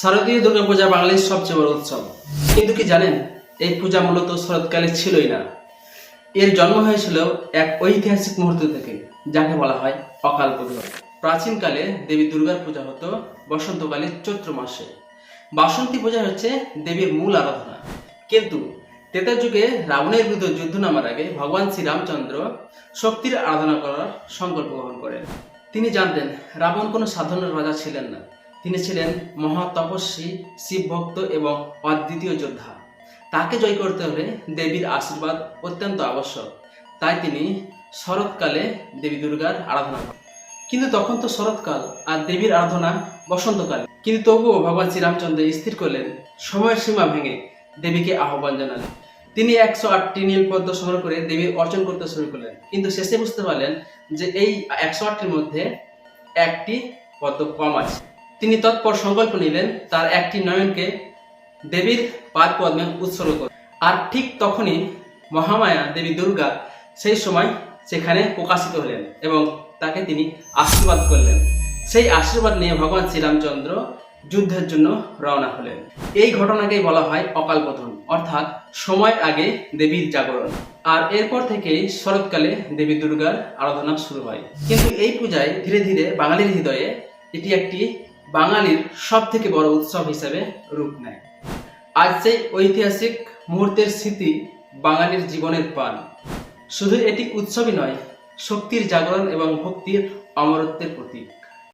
শারদীয় দুর্গাপূজা বাঙালির সবচেয়ে বড় উৎসব। কিন্তু কি জানেন, এই পূজা মূলত শরৎকালে ছিলই না। এর জন্ম হয়েছিল এক ঐতিহাসিক মুহূর্ত থেকে, যাকে বলা হয় অকাল পুজো প্রাচীনকালে দেবী দুর্গার পূজা হতো বসন্তকালে চৈত্র মাসে। বাসন্তী পূজা হচ্ছে দেবীর মূল আরাধনা। কিন্তু তেতার যুগে রাবণের বিরুদ্ধে যুদ্ধ নামার আগে ভগবান শ্রীরামচন্দ্র শক্তির আরাধনা করার সংকল্প গ্রহণ করেন। তিনি জানতেন রাবণ কোনো সাধারণ রাজা ছিলেন না। তিনি ছিলেন মহা তপস্বী শিব এবং অদ্বিতীয় যোদ্ধা। তাকে জয় করতে হলে দেবীর আশীর্বাদ অত্যন্ত আবশ্যক। তাই তিনি শরৎকালে দেবী দুর্গার আরাধনা করেন। কিন্তু তখন তো শরৎকাল আর দেবীর আরাধনা বসন্তকালে। কিন্তু তবুও ভগবান শ্রীরামচন্দ্র স্থির করলেন, সময়ের সীমা ভেঙে দেবীকে আহ্বান জানালেন। তিনি একশো আটটি নীলপদ্ম সংগ্রহ করে দেবীর অর্জন করতে শুরু করলেন। কিন্তু শেষে বুঝতে পারলেন যে এই একশো আটটির মধ্যে একটি পদ্ম কম আছে। তিনি তৎপর সংকল্প নিলেন, তার একটি নয়নকে দেবীর পাদ পদ্মে উৎসর্গ করে। আর ঠিক তখনই মহামায়া দেবী দুর্গা সেই সময় সেখানে প্রকাশিত হলেন এবং তাকে তিনি আশীর্বাদ করলেন। সেই আশীর্বাদ নিয়ে ভগবান শ্রীরামচন্দ্র যুদ্ধের জন্য রওনা হলেন। এই ঘটনাকেই বলা হয় অকাল বোধন অর্থাৎ সময় আগে দেবীর জাগরণ। আর এরপর থেকেই শরৎকালে দেবী দুর্গার আরাধনা শুরু হয়। কিন্তু এই পূজায় ধীরে ধীরে বাঙালির হৃদয়ে এটি একটি বাঙালির সব থেকে বড় উৎসব হিসেবে রূপ নেয়। আজ সেই ঐতিহাসিক মুহূর্তের স্মৃতি বাঙালির জীবনের পান শুধু এটি উৎসবই নয়, শক্তির জাগরণ এবং ভক্তির অমরত্বের প্রতীক।